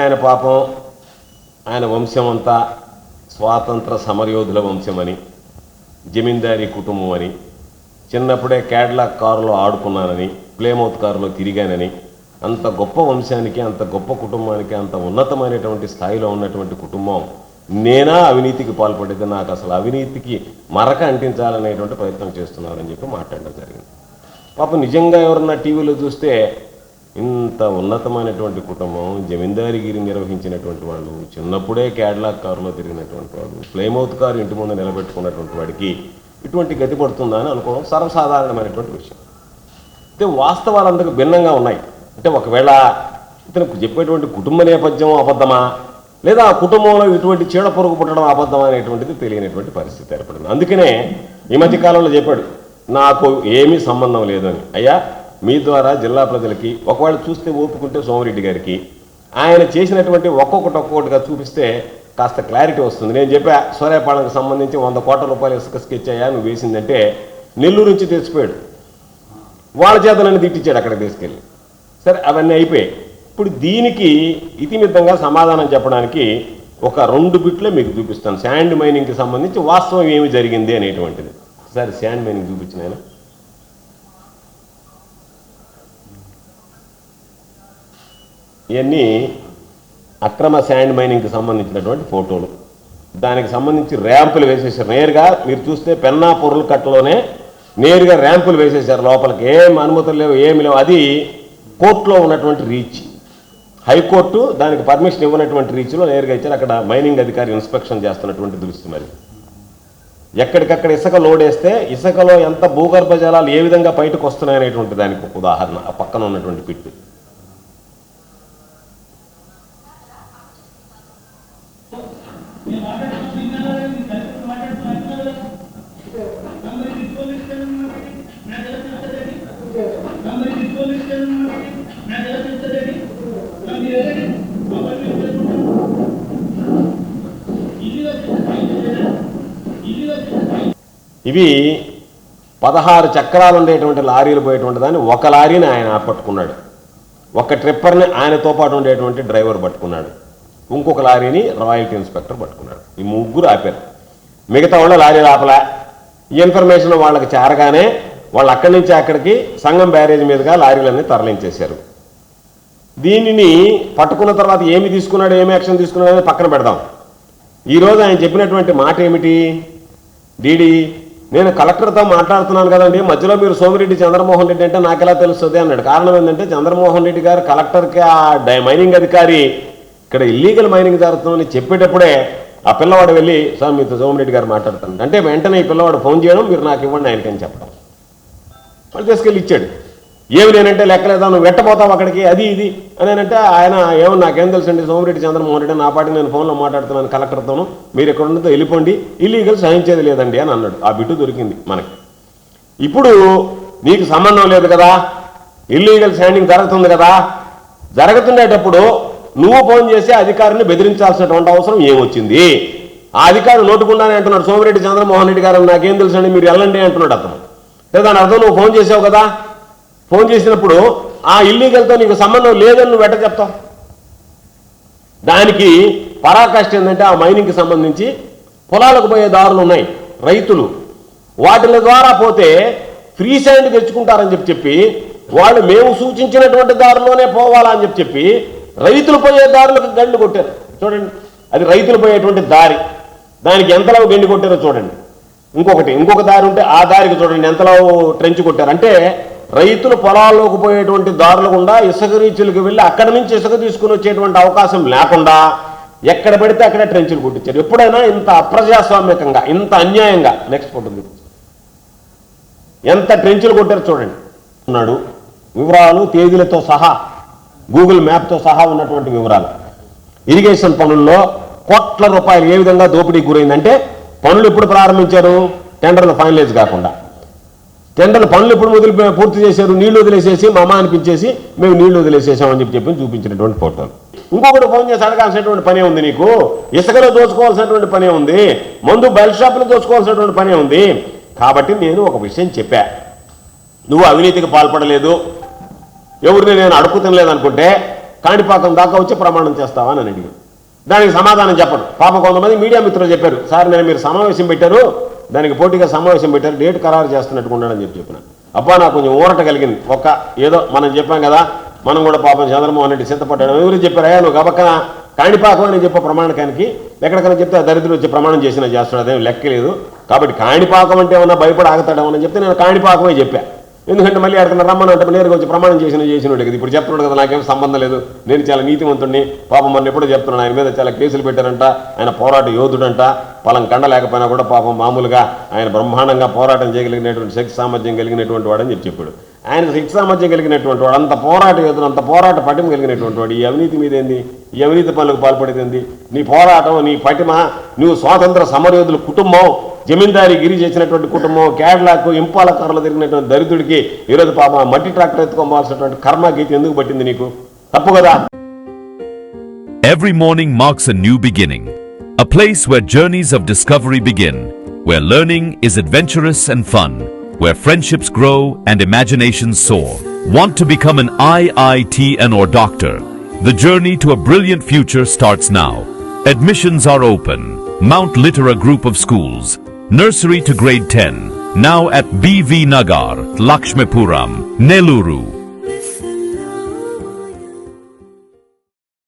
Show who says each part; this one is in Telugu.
Speaker 1: ఆయన పాపం ఆయన వంశం అంతా స్వాతంత్ర సమరయోధుల వంశమని జమీందారీ కుటుంబం అని చిన్నప్పుడే క్యాడ్లాక్ కారులో ఆడుకున్నానని ప్లేమౌత్ కారులో తిరిగానని అంత గొప్ప వంశానికి అంత గొప్ప కుటుంబానికి అంత ఉన్నతమైనటువంటి స్థాయిలో ఉన్నటువంటి కుటుంబం నేనా అవినీతికి పాల్పడేది నాకు అసలు అవినీతికి మరక అంటించాలనేటువంటి ప్రయత్నం చేస్తున్నారని చెప్పి మాట్లాడడం జరిగింది. పాపం నిజంగా ఎవరన్నా టీవీలో చూస్తే ఇంత ఉన్నతమైనటువంటి కుటుంబం జమీందారిగిరి నిర్వహించినటువంటి వాళ్ళు చిన్నప్పుడే క్యాడ్లాక్ కారులో తిరిగినటువంటి వాడు ప్లేమౌత్ కారు ఇంటి ముందు నిలబెట్టుకున్నటువంటి వాడికి ఇటువంటి గతి పడుతుందా అని అనుకోవడం సర్వసాధారణమైనటువంటి విషయం. అయితే వాస్తవాలు అందుకు భిన్నంగా ఉన్నాయి. అంటే ఒకవేళ ఇతను చెప్పేటువంటి కుటుంబ నేపథ్యం అబద్ధమా? లేదా ఆ కుటుంబంలో ఇటువంటి చీడ పొరుగు పుట్టడం అబద్ధమా అనేటువంటిది తెలియనటువంటి పరిస్థితి ఏర్పడింది. అందుకనే ఈ మధ్య కాలంలో చెప్పాడు నాకు ఏమీ సంబంధం లేదని. అయ్యా మీ ద్వారా జిల్లా ప్రజలకి ఒకవేళ చూస్తే ఓపుకుంటే సోమరెడ్డి గారికి ఆయన చేసినటువంటి ఒక్కొక్కటి ఒక్కొక్కటిగా చూపిస్తే కాస్త క్లారిటీ వస్తుంది. నేను చెప్పా సూర్యాపాలనకు సంబంధించి వంద కోట్ల రూపాయలు ఇసుక స్కెచ్ అయ్యా నువ్వు వేసిందంటే నెల్లూరు నుంచి తెచ్చిపోయాడు. వాళ్ళ చేత నన్ను తిట్టించాడు అక్కడికి తీసుకెళ్ళి. సరే అవన్నీ అయిపోయాయి. ఇప్పుడు దీనికి ఇతిమిద్దంగా సమాధానం చెప్పడానికి ఒక రెండు బిట్లే మీకు చూపిస్తాను. శాండ్ మైనింగ్కి సంబంధించి వాస్తవం ఏమి జరిగింది అనేటువంటిది. సరే శాండ్ మైనింగ్ చూపించిన ఇవన్నీ అక్రమ శాండ్ మైనింగ్కి సంబంధించినటువంటి ఫోటోలు. దానికి సంబంధించి ర్యాంపులు వేసేసారు నేరుగా మీరు చూస్తే పెన్నా పొరుల కట్టలోనే నేరుగా ర్యాంపులు వేసేసారు లోపలికి ఏం అనుమతులు లేవు ఏమి లేవు. అది కోర్టులో ఉన్నటువంటి రీచ్. హైకోర్టు దానికి పర్మిషన్ ఇవ్వనటువంటి రీచ్లో నేరుగా ఇచ్చారు. అక్కడ మైనింగ్ అధికారి ఇన్స్పెక్షన్ చేస్తున్నటువంటి దృశ్యం మరి ఎక్కడికక్కడ ఇసుక లోడేస్తే ఇసుకలో ఎంత భూగర్భ జలాలు ఏ విధంగా బయటకు వస్తున్నాయనేటువంటి దానికి ఉదాహరణ. ఆ పక్కన ఉన్నటువంటి పిట్టు. ఇవి పదహారు చక్రాలు ఉండేటువంటి లారీలు పోయేటువంటి దాన్ని ఒక లారీని ఆయన పట్టుకున్నాడు ఒక ట్రిప్పర్ని ఆయనతో పాటు ఉండేటువంటి డ్రైవర్ పట్టుకున్నాడు. ఇంకొక లారీని రాయల్టీ ఇన్స్పెక్టర్ పట్టుకున్నాడు. ఈ ముగ్గురు ఆపారు. మిగతా వాళ్ళ లారీ ఆపలా ఈ ఇన్ఫర్మేషన్ వాళ్ళకి చేరగానే వాళ్ళు అక్కడి నుంచి అక్కడికి సంఘం బ్యారేజ్ మీదుగా లారీలన్నీ తరలించేశారు. దీనిని పట్టుకున్న తర్వాత ఏమి తీసుకున్నాడు ఏమి యాక్షన్ తీసుకున్నాడు అనేది పక్కన పెడదాం. ఈరోజు ఆయన చెప్పినటువంటి మాట ఏమిటి? డీడీ నేను కలెక్టర్తో మాట్లాడుతున్నాను కదండి మధ్యలో మీరు సోమిరెడ్డి చంద్రమోహన్ రెడ్డి అంటే నాకు ఎలా తెలుస్తుంది అన్నాడు. కారణం ఏంటంటే చంద్రమోహన్ రెడ్డి గారు కలెక్టర్కి ఆ డై మైనింగ్ అధికారి ఇక్కడ ఇల్లీగల్ మైనింగ్ జరుగుతుందని చెప్పేటప్పుడే ఆ పిల్లవాడు వెళ్ళి సార్ మీతో సోమిరెడ్డి గారు మాట్లాడుతాను అంటే వెంటనే ఈ పిల్లవాడు ఫోన్ చేయడం మీరు నాకు ఇవ్వండి ఆయనకని చెప్పడం. వాళ్ళు తీసుకెళ్ళి ఇచ్చాడు. ఏమి నేనంటే లెక్కలేదా? నువ్వు వెట్టపోతావు అక్కడికి అది ఇది. అని అంటే ఆయన ఏమో నాకేం తెలుసండి సోమిరెడ్డి చంద్రమోహన్ రెడ్డి నా పాటి నేను ఫోన్లో మాట్లాడుతున్నాను కలెక్టర్తోనూ మీరు ఎక్కడ ఉండదో వెళ్ళిపోండి ఇల్లీగల్ సహించేది లేదండి అని అన్నాడు. ఆ బిట్టు దొరికింది మనకి. ఇప్పుడు నీకు సంబంధం లేదు కదా ఇల్లీగల్ స్టాండింగ్ జరుగుతుంది కదా. జరుగుతుండేటప్పుడు నువ్వు ఫోన్ చేసి అధికారిని బెదిరించాల్సినటువంటి అవసరం ఏమొచ్చింది? ఆ అధికారులు నోటుకుండానే అంటున్నాడు సోమిరెడ్డి చంద్రమోహన్ రెడ్డి గారు నాకేం తెలుసండి మీరు వెళ్ళండి అంటున్నాడు అతను. లేదా దాని అర్థం నువ్వు ఫోన్ చేసావు కదా? ఫోన్ చేసినప్పుడు ఆ ఇల్లీగల్తో నీకు సంబంధం లేదని నువ్వు వెంట చెప్తావు? దానికి పరాకాష్ట ఏంటంటే ఆ మైనింగ్కి సంబంధించి పొలాలకు పోయే దారులు ఉన్నాయి రైతులు. వాటిల ద్వారా పోతే ఫ్రీ సైండ్ తెచ్చుకుంటారని చెప్పి చెప్పి వాళ్ళు మేము సూచించినటువంటి దారిలోనే పోవాలని చెప్పి చెప్పి రైతులు పోయే దారులకు గండి కొట్టారు. చూడండి అది రైతులు పోయేటువంటి దారి. దానికి ఎంతలో గండి కొట్టారో చూడండి. ఇంకొకటి ఇంకొక దారి ఉంటే ఆ దారికి చూడండి ఎంతలో ట్రెంచ్ కొట్టారు. అంటే రైతులు పొలాల్లోకి పోయేటువంటి దారులు గుండా ఇసుక రీచులకు వెళ్ళి అక్కడి నుంచి ఇసుక తీసుకుని వచ్చేటువంటి అవకాశం లేకుండా ఎక్కడ పడితే అక్కడ ట్రెంచులు కొట్టించారు. ఎప్పుడైనా ఇంత అప్రజాస్వామ్యకంగా ఇంత అన్యాయంగా నెక్స్ట్ పడుతుంది ఎంత ట్రెంచులు కొట్టారు చూడండి. ఉన్నాడు. వివరాలు తేదీలతో సహా గూగుల్ మ్యాప్తో సహా ఉన్నటువంటి వివరాలు. ఇరిగేషన్ పనుల్లో కోట్ల రూపాయలు ఏ విధంగా దోపిడీకి గురైందంటే పనులు ఎప్పుడు ప్రారంభించారు? టెండర్లు ఫైనలైజ్ కాకుండా. టెండర్లు పనులు ఎప్పుడు మొదలు పూర్తి చేశారు? నీళ్ళు వదిలేసేసి మా అమ్మ అనిపించేసి మేము నీళ్ళు వదిలేసేసామని చెప్పి చెప్పి చూపించినటువంటి ఫోటోలు. ఇంకొకటి ఫోన్ చేసి అడగాల్సినటువంటి పనే ఉంది నీకు? ఇసుకలో దోచుకోవాల్సినటువంటి పనే ఉంది. మందు బెల్ట్ షాపులో దోచుకోవాల్సినటువంటి పనే ఉంది. కాబట్టి నేను ఒక విషయం చెప్పా. నువ్వు అవినీతికి పాల్పడలేదు. ఎవరిని నేను అడుగుతం లేదనుకుంటే కాణిపాకం దాకా వచ్చి ప్రమాణం చేస్తావా అని అడిగాను దానికి సమాధానం చెప్పడు పాపం కొంతమంది మీడియా మిత్రులు చెప్పారు సార్ నేను మీరు సమావేశం పెట్టారు దానికి పోటీగా సమావేశం పెట్టారు డేట్ ఖరారు చేస్తున్నట్టు ఉన్నాడని చెప్పి చెప్పినాను అబ్బా నాకు కొంచెం ఊరట కలిగింది. ఒక ఏదో మనం చెప్పాం కదా మనం కూడా పాపం చంద్రమోహన్ రెడ్డి సిద్ధపడ్డాడు ఎవరు చెప్పారు అయ్యా నువ్వు గబక్కన కాణిపాకం అని చెప్పే ప్రమాణకానికి. ఎక్కడికైనా చెప్తే దరిద్రులు వచ్చి ప్రమాణం చేసినా చేస్తాడు అదేం లెక్కలేదు కాబట్టి కాణిపాకం అంటే ఏమన్నా భయపడి ఆగుతాడేమో అని చెప్తే నేను కాణిపాకమే చెప్పా. ఎందుకంటే మళ్ళీ అక్కడ రమ్మని అంటే నేరుగా వచ్చి ప్రమాణం చేసిన చేసినోడు కదా ఇప్పుడు చెప్తున్నాడు కదా నాకేం సంబంధం లేదు. నేను చాలా నీతివంతుడిని పాపం మొన్న ఎప్పుడో చెప్తున్నాను ఆయన మీద చాలా కేసులు పెట్టారంట. ఆయన పోరాట యోధుడంట. పొలం కండ లేకపోయినా కూడా పాపం మామూలుగా ఆయన బ్రహ్మాండంగా పోరాటం చేయగలిగినటువంటి శక్తి సామర్థ్యం కలిగినటువంటి వాడని చెప్పి చెప్పాడు. ఆయన శక్తి సామర్థ్యం కలిగినటువంటి వాడు అంత పోరాట యోధుడు అంత పోరాట పటిమ కలిగినటువంటి వాడు. ఈ అవినీతి మీద ఏంది? ఈ అవినీతి పనులకు పాల్పడేది నీ పోరాటం నీ పటిమ నువ్వు స్వాతంత్ర సమరయోధుల కుటుంబం జమీందారీ గిరి చేసినటువంటి కుటుంబం కేరళకు ఇంపాల కర్రలు తిరిగినటువంటి దరిద్రుడికి ఈరోజు పాప మట్టి ట్రాక్టర్ ఎత్తుకోవాల్సినటువంటి కర్మ గీత ఎందుకు పట్టింది నీకు తప్పు కదా
Speaker 2: Every morning marks a new beginning, a place where journeys of discovery begin, where learning is adventurous and fun, where friendships grow and imaginations soar. Want to become an IITN or doctor? The journey to a brilliant future starts now. Admissions are open. Mount Litera Group of Schools, nursery to grade 10, now at BV Nagar, Lakshmipuram, Neluru.